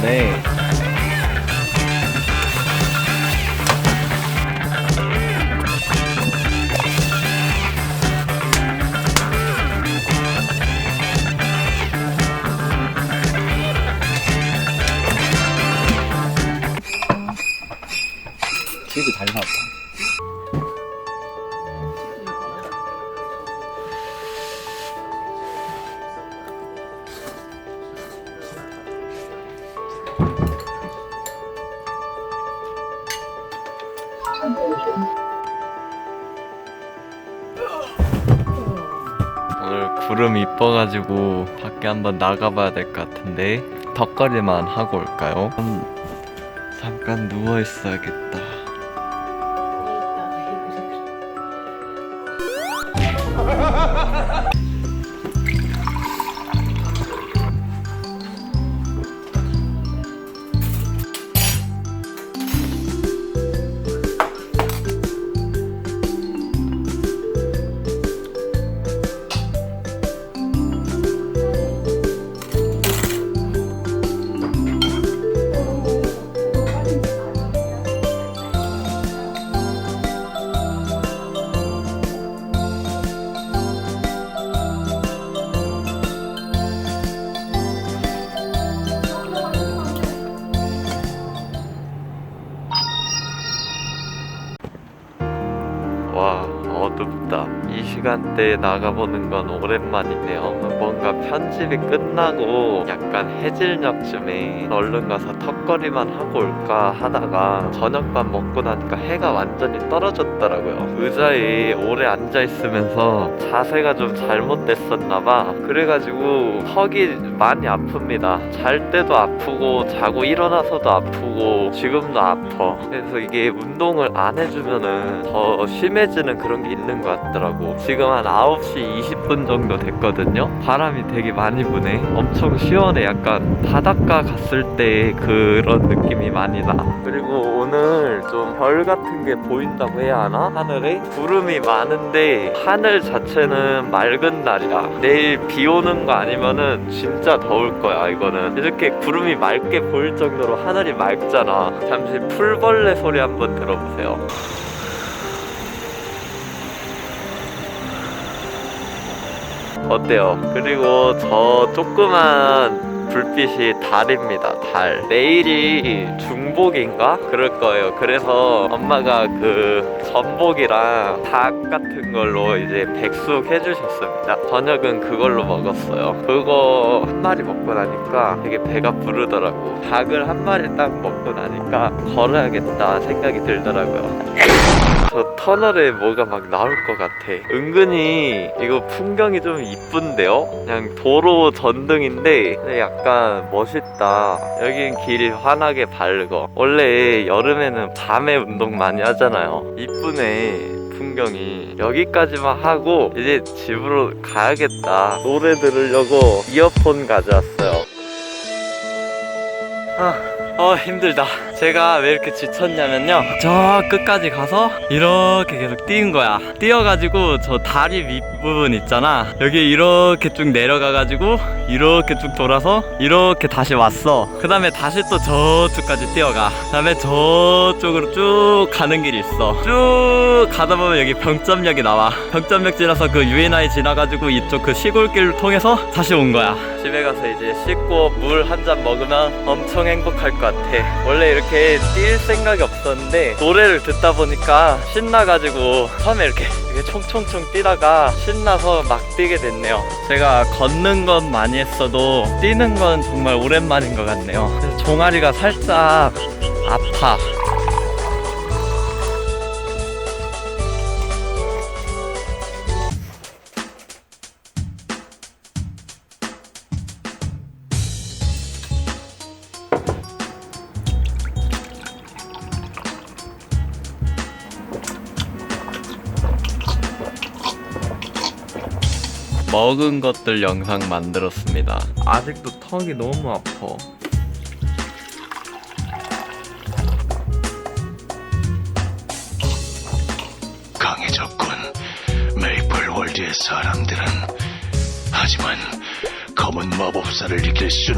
전에 치즈 잘 나왔다. 구름 이뻐가지고 밖에 한번 나가봐야 될 것 같은데 덕거리만 하고 올까요? 음, 잠깐 누워 있어야겠다. 시간대에 나가보는 건 오랜만이네요. 뭔가 편집이 끝나고 약간 해질녘쯤에 얼른 가서 턱걸이만 하고 올까 하다가 저녁밥 먹고 나니까 해가 완전히 떨어졌더라고요. 의자에 오래 앉아있으면서 자세가 좀 잘못됐었나봐. 그래가지고 턱이 많이 아픕니다. 잘 때도 아프고 자고 일어나서도 아프고 지금도 아파. 그래서 이게 운동을 안 해주면은 더 심해지는 그런 게 있는 것 같더라고 지금 한 9시 20분 정도 됐거든요. 바람이 되게 많이 부네. 엄청 시원해. 약간 바닷가 갔을 때 그런 느낌이 많이 나. 그리고 오늘 좀 별 같은 게 보인다고 해야 하나? 하늘에? 구름이 많은데 하늘 자체는 맑은 날이야 내일 비 오는 거 아니면은 진짜 더울 거야. 이거는 이렇게 구름이 맑게 보일 정도로 하늘이 맑잖아. 잠시 풀벌레 소리 한번 들어보세요 어때요? 그리고 저 조그만 불빛이 달입니다. 달. 내일이 중복인가? 그럴 거예요. 그래서 엄마가 그 전복이랑 닭 같은 걸로 이제 백숙 해주셨습니다. 저녁은 그걸로 먹었어요. 그거 한 마리 먹고 나니까 되게 배가 부르더라고. 닭을 한 마리 딱 먹고 나니까 걸어야겠다 생각이 들더라고요. 저 터널에 뭐가 막 나올 것 같아. 은근히 이거 풍경이 좀 이쁜데요? 그냥 도로 전등인데 근데 약간 멋있다. 여긴 길이 환하게 밝어. 원래 여름에는 밤에 운동 많이 하잖아요. 이쁘네. 풍경이 여기까지만 하고 이제 집으로 가야겠다 노래 들으려고 이어폰 가져왔어요 아, 어 힘들다. 제가 왜 이렇게 지쳤냐면요. 저 끝까지 가서 이렇게 계속 뛰는 거야. 뛰어가지고 저 다리 윗부분 있잖아. 여기 이렇게 쭉 내려가가지고 이렇게 쭉 돌아서 이렇게 다시 왔어. 그 다음에 다시 또 저쪽까지 뛰어가. 그 다음에 저쪽으로 쭉 가는 길이 있어. 쭉 가다 보면 여기 병점역이 나와. 병점역 지나서 그 UNI 지나가지고 이쪽 그 시골길을 통해서 다시 온 거야. 집에 가서 이제 씻고 물 한 잔 먹으면 엄청 행복할 것 같아. 원래 이렇게 뛸 생각이 없었는데 노래를 듣다 보니까 신나가지고 처음에 이렇게, 이렇게 총총총 뛰다가 신나서 막 뛰게 됐네요. 제가 걷는 건 많이 했어도 뛰는 건 정말 오랜만인 것 같네요. 종아리가 살짝 아파. 먹은 것들 영상 만들었습니다. 아직도 턱이 너무 아파. 강해졌군. 메이플 월드의 사람들은 하지만 검은 마법사를 이길 수는